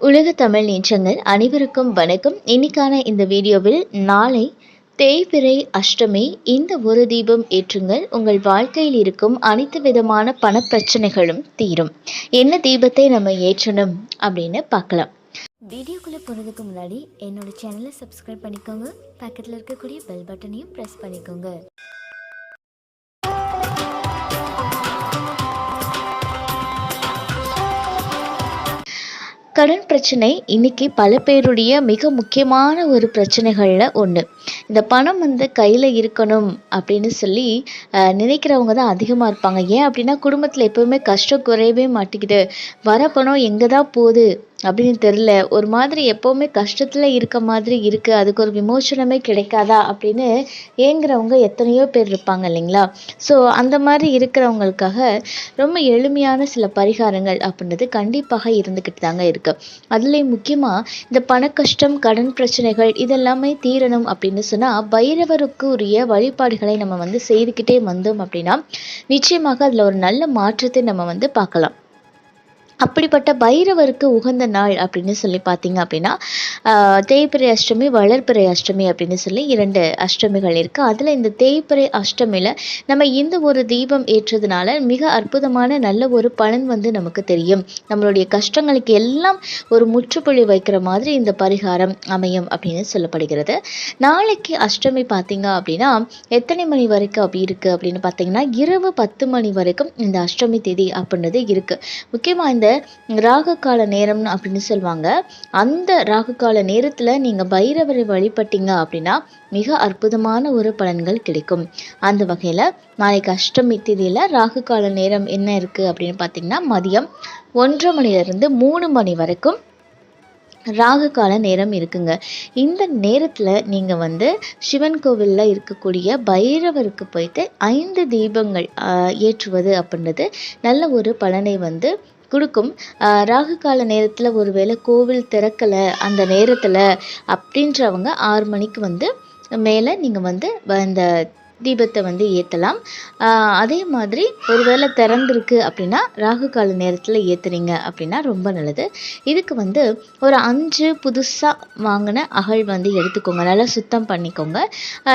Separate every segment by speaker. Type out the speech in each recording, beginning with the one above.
Speaker 1: உலக தமிழ் நீச்சங்கள் அனைவருக்கும் வணக்கம். இன்னைக்கான இந்த வீடியோவில் நாளை தேய்பிறை அஷ்டமி. இந்த ஒரு தீபம் ஏற்றுங்கள். உங்கள் வாழ்க்கையில் இருக்கும் அனைத்து விதமான பண பிரச்சனைகளும் தீரும். என்ன தீபத்தை நம்ம ஏற்றணும் அப்படின்னு பார்க்கலாம்.
Speaker 2: வீடியோக்குள்ளே போகிறதுக்கு முன்னாடி என்னோட சேனலை சப்ஸ்கிரைப் பண்ணிக்கோங்க. பக்கத்தில் இருக்கக்கூடிய பெல் பட்டனையும் ப்ரெஸ் பண்ணிக்கோங்க.
Speaker 1: கடன் பிரச்சனை இன்னைக்கு பல பேருடைய மிக முக்கியமான ஒரு பிரச்சனைகளில் ஒன்று இந்த பணம் வந்து கையில் இருக்கணும் அப்படின்னு சொல்லி நினைக்கிறவங்க தான் அதிகமாக இருப்பாங்க. ஏன் அப்படின்னா குடும்பத்தில் எப்போவுமே கஷ்டம் குறையவே மாட்டேங்குது. வர பணம் எங்கே தான் போகுது? அப்படின்னு தெரில ஒரு மாதிரி எப்போவுமே கஷ்டத்தில் இருக்க மாதிரி இருக்குது அதுக்கு ஒரு விமோசனமே கிடைக்காதா அப்படின்னு ஏங்குறவங்க எத்தனையோ பேர் இருப்பாங்க இல்லைங்களா? ஸோ அந்த மாதிரி இருக்கிறவங்களுக்காக ரொம்ப எளிமையான சில பரிகாரங்கள் அப்படின்றது கண்டிப்பாக இருந்துக்கிட்டு தாங்க இருக்குது அதுலேயும் முக்கியமாக இந்த பண கஷ்டம் கடன் பிரச்சனைகள் இதெல்லாமே தீரணும் அப்படின்னு சொன்னால் பைரவருக்கு உரிய வழிபாடுகளை நம்ம வந்து செய்துக்கிட்டே வந்தோம் அப்படின்னா நிச்சயமாக அதில் ஒரு நல்ல மாற்றத்தை நம்ம வந்து பார்க்கலாம். அப்படிப்பட்ட பைரவருக்கு உகந்த நாள் அப்படின்னு சொல்லி பார்த்தீங்க அப்படின்னா தேய்பிறை அஷ்டமி வளர்பிறை அஷ்டமி அப்படின்னு சொல்லி இரண்டு அஷ்டமிகள் இருக்குது அதில் இந்த தேய்பிறை அஷ்டமியில் நம்ம இந்த ஒரு தீபம் ஏற்றதுனால மிக அற்புதமான நல்ல ஒரு பலன் வந்து நமக்கு தெரியும். நம்மளுடைய கஷ்டங்களுக்கு எல்லாம் ஒரு முற்றுப்புள்ளி வைக்கிற மாதிரி இந்த பரிகாரம் அமையும் அப்படின்னு சொல்லப்படுகிறது. நாளைக்கு அஷ்டமி பார்த்தீங்க அப்படின்னா எத்தனை மணி வரைக்கும் அப்படி இருக்குது அப்படின்னு பார்த்தீங்கன்னா இரவு பத்து மணி வரைக்கும் இந்த அஷ்டமி தேதி அப்படின்றது இருக்குது முக்கியமாக இந்த ராகு கால நேரம்னு அப்படின்னு சொல்லுவாங்க. அந்த ராகு கால நேரத்தில் நீங்கள் பைரவரை வழிபட்டீங்க அப்படின்னா மிக அற்புதமான ஒரு பலன்கள் கிடைக்கும். அந்த வகையில் நாளைக்கு அஷ்டமி திதியில் ராகு கால நேரம் என்ன இருக்குது அப்படின்னு பார்த்தீங்கன்னா மதியம் ஒன்றரை மணிலேருந்து மூணு மணி வரைக்கும் ராகு கால நேரம் இருக்குங்க. இந்த நேரத்தில் நீங்கள் வந்து சிவன் கோவிலில் இருக்கக்கூடிய பைரவருக்கு போயிட்டு ஐந்து தீபங்கள் ஏற்றுவது அப்படின்றது நல்ல ஒரு பலனை வந்து கொடுக்கும். ராகு கால நேரத்தில் ஒருவேளை கோவில் திறக்கலை அந்த நேரத்தில் அப்படின்றவங்க ஆறு மணிக்கு வந்து மேலே நீங்கள் வந்து வ- இந்த தீபத்தை வந்து ஏற்றலாம் அதே மாதிரி ஒருவேளை திறந்திருக்கு அப்படின்னா ராகு கால நேரத்தில் ஏற்றுறீங்க அப்படின்னா ரொம்ப நல்லது. இதுக்கு வந்து ஒரு அஞ்சு புதுசாக வாங்கின அகல் வந்து எடுத்துக்கோங்க. நல்லா சுத்தம் பண்ணிக்கோங்க.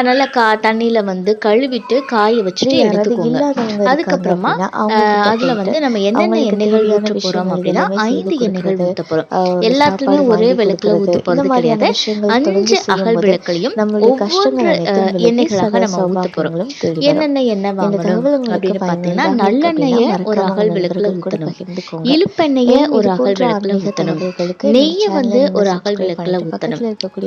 Speaker 1: நல்லா கா தண்ணியில் வந்து கழுவிட்டு காய வச்சுட்டு எடுத்துக்கோங்க. அதுக்கப்புறமா அதுல வந்து நம்ம என்னென்ன எண்ணெய்கள் ஊற்ற போறோம் அப்படின்னா ஐந்து எண்ணெய்கள் ஊற்ற போறோம். எல்லாத்துலயுமே ஒரே விளக்குல ஊத்த போறது கிடையாது. அஞ்சு அகல் விளக்குலையும் ஒவ்வொரு எண்ணெய்களாக நம்ம ஊத்த போறோம் என்னென்ன எண்ணெய் வாங்கணும் அப்படின்னு பார்த்தீங்கன்னா நல்லெண்ணெய ஒரு அகல் விளக்குல ஊத்தணும். இழுப்பெண்ணெய ஒரு அகல் விளக்குல ஊத்தணும். நெய்யை வந்து ஒரு அகல் விளக்குல ஊத்தணும்.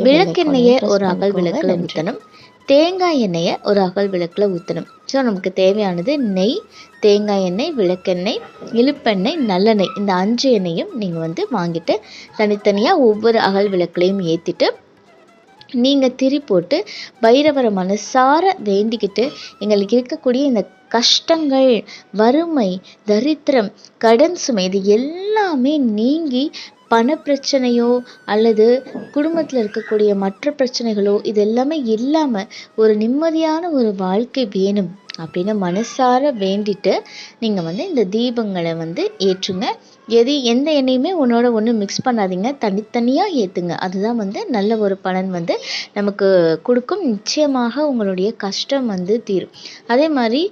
Speaker 1: விளக்கெண்ணெய ஒரு அகல் விளக்குல ஊத்தணும். தேங்காய் எண்ணெயை ஒரு அகல் விளக்குல ஊற்றணும் ஸோ நமக்கு தேவையானது நெய் தேங்காய் எண்ணெய் விளக்கெண்ணெய் இழுப்பெண்ணெய் நல்லெண்ணெய். இந்த அஞ்சு எண்ணெயும் நீங்கள் வந்து வாங்கிட்டு தனித்தனியாக ஒவ்வொரு அகல் விளக்குலையும் ஏற்றிட்டு நீங்கள் திரி போட்டு பைரவரை மனசார வேண்டிக்கிட்டு எங்களுக்கு இருக்கக்கூடிய இந்த கஷ்டங்கள் வறுமை தரித்திரம் கடன் சுமை இது எல்லாமே நீங்கி பண பிரச்சனையோ அல்லது குடும்பத்தில் இருக்கக்கூடிய மற்ற பிரச்சனைகளோ இது எல்லாமே இல்லாமல் ஒரு நிம்மதியான ஒரு வாழ்க்கை வேணும். அப்படின்னு மனசார வேண்டிட்டு நீங்கள் வந்து இந்த தீபங்களை வந்து ஏற்றுங்க. எது எந்த எண்ணெயுமே ஒன்றோட ஒன்று மிக்ஸ் பண்ணாதீங்க. தனித்தனியாக ஏற்றுங்க அதுதான் வந்து நல்ல ஒரு பலன் வந்து நமக்கு கொடுக்கும். நிச்சயமாக உங்களுடைய கஷ்டம் வந்து தீரும். அதே மாதிரி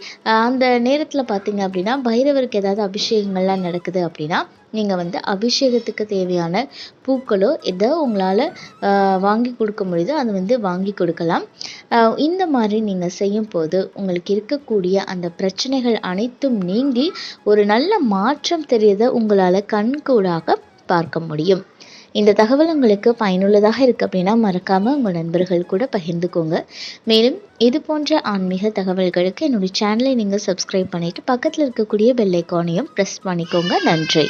Speaker 1: அந்த நேரத்தில் பார்த்தீங்க அப்படின்னா பைரவருக்கு ஏதாவது அபிஷேகங்கள்லாம் நடக்குது அப்படின்னா நீங்கள் வந்து அபிஷேகத்துக்கு தேவையான பூக்களோ எதோ உங்களால் வாங்கி கொடுக்க முடியுதோ அதை வந்து வாங்கி கொடுக்கலாம். இந்த மாதிரி நீங்கள் செய்யும் போது உங்களுக்கு இருக்கக்கூடிய அந்த பிரச்சனைகள் அனைத்தும் நீங்கி ஒரு நல்ல மாற்றம் தெரியதை உங்களால் கண்கூடாக பார்க்க முடியும். இந்த தகவல் உங்களுக்கு பயனுள்ளதாக இருக்கு அப்படின்னா மறக்காமல் உங்கள் நண்பர்கள் கூட பகிர்ந்துக்கோங்க. மேலும் இது போன்ற ஆன்மீக தகவல்களுக்கு என்னுடைய சேனலை நீங்கள் சப்ஸ்கிரைப் பண்ணிவிட்டு பக்கத்தில் இருக்கக்கூடிய பெல் ஐக்கானையும் ப்ரெஸ் பண்ணிக்கோங்க. நன்றி.